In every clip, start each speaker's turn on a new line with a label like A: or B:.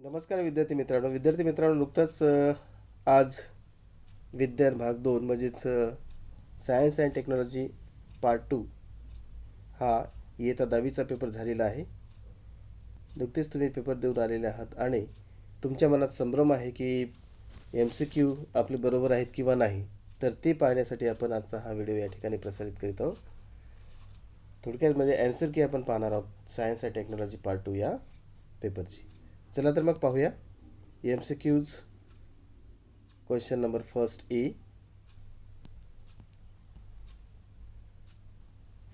A: नमस्कार विद्यार्थी मित्रांनो. विद्यार्थी मित्रांनो नुकताच आज विज्ञान भाग दोन म्हणजेच science and technology part two हा इयत्ता दहावीचा पेपर झालेला आहे. नुकतेच तुम्ही पेपर देऊन आलेले आहात आणि तुमच्या मनात संभ्रम आहे की एम सी क्यू आपले बरोबर आहेत किंवा नाही तर ते पाहण्यासाठी आपण आजचा हा व्हिडिओ या ठिकाणी प्रसारित करीत आहोत. थोडक्यात म्हणजे ॲन्सर की आपण पाहणार आहोत science and technology part two या पेपरची चला तर मग पाहूया. M C Qs question number first A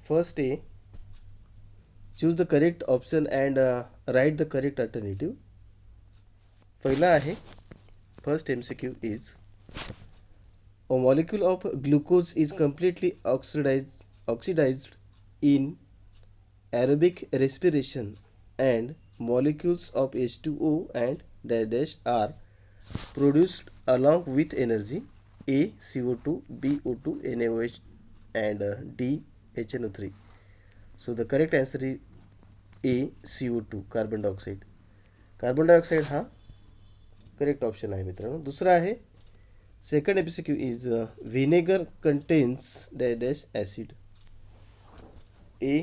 A: first A choose the correct option and write the correct alternative पहिला आहे first M C Q is a molecule of glucose is completely oxidise oxidised in aerobic respiration and molecules of H2O and dash dash are produced along with energy A CO2 B O2 NaOH and uh, D HNO3 so the correct answer is A CO2 carbon dioxide carbon dioxide हा correct option आहे मित्रांनो दुसरा आहे second M C Q is vinegar contains dash acid A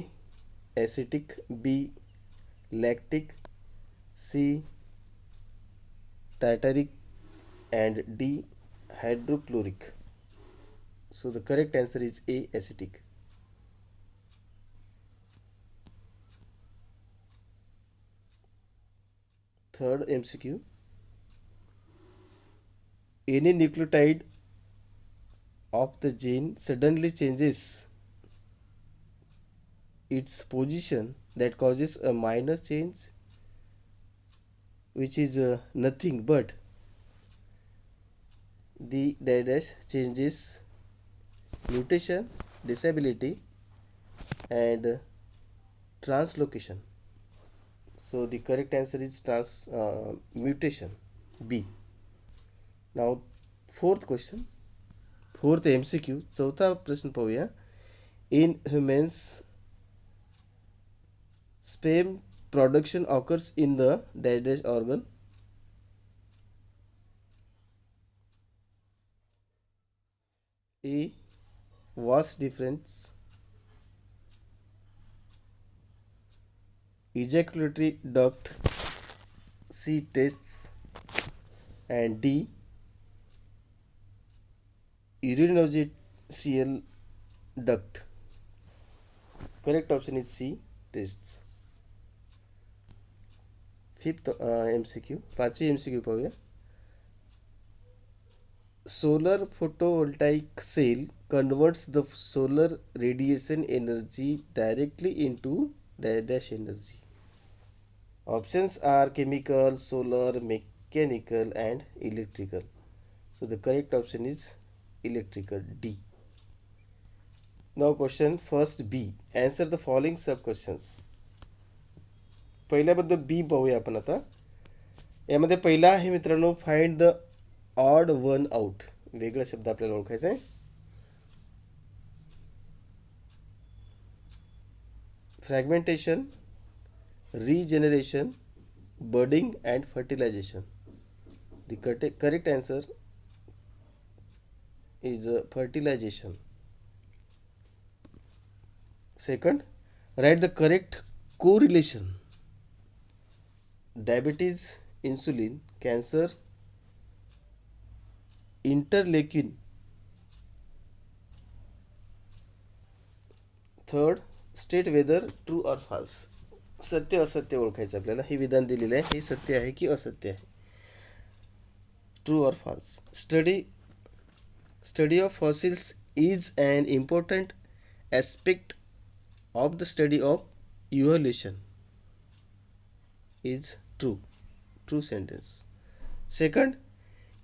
A: acetic B Lactic C. Tartaric and D. Hydrochloric. So the correct answer is A. Acetic. Third MCQ. Any nucleotide of the gene suddenly changes its position that causes a minor change which is uh, nothing but the dash dash changes mutation disability and uh, translocation so the correct answer is trans uh, mutation b now fourth question fourth mcq चौथा प्रश्न पाहूया in humans sperm production occurs in the dash dash organ. A vas difference ejaculatory duct. C tests. And d urinogenital duct. Correct option is c tests fifth M C Q पाचवी M C Q पाहूया. Solar photovoltaic cell converts the solar radiation energy directly into dash energy options are chemical solar mechanical and electrical so the correct option is electrical D now question first B answer the following sub questions पहिल्याबद्दल B पाहूया आपण आता. यामध्ये पहिला आहे मित्रांनो find the odd one out वेगळा शब्द आपल्याला ओळखायचा आहे. Fragmentation regeneration budding and fertilisation the कटे correct answer is fertilisation second write the correct correlation diabetes insulin cancer interleukin third state whether true or false. सत्य असत्य ओळखायचं आपल्याला. हे विधान दिलेलं आहे. हे सत्य आहे की असत्य आहे? True or false. Study study of fossils is and important aspect of the study of evolution is true true sentence. Second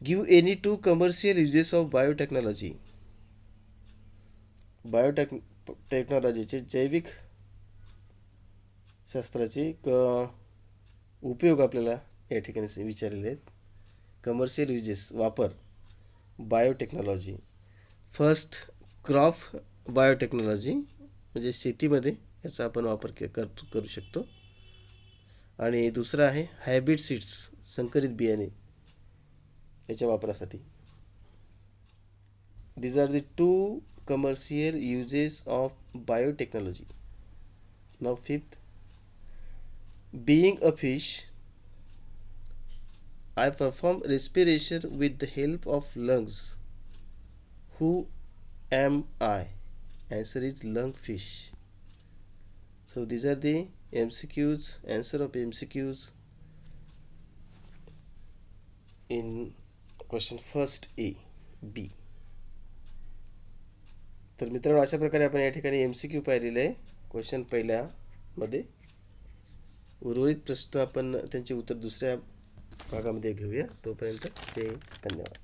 A: give any two commercial uses of biotechnology. Biotech टेक्नॉलॉजीचे जैविक शास्त्राचे क उपयोग आपल्याला या ठिकाणी विचारलेले आहेत. कमर्शियल युजेस वापर. बायोटेक्नॉलॉजी फर्स्ट क्रॉप बायोटेक्नॉलॉजी म्हणजे शेतीमध्ये याचा आपण वापर के कर करू शकतो. आणि दुसरं आहे हायब्रिड सीड्स संकरित बियाणे याच्या वापरासाठी these are the two commercial uses of biotechnology now fifth being a fish i perform respiration with the help of lungs who am i answer is lungfish so these are the mcqs answer of mcqs in question first a b. तर मित्रांनो अशा प्रकारे आपण या ठिकाणी M C Q पाहिलेले आहे. Question पहिल्यामध्ये उर्वरित प्रश्न आपण त्यांचे उत्तर दुसऱ्या भागामध्ये घेऊया. तोपर्यंत ते धन्यवाद.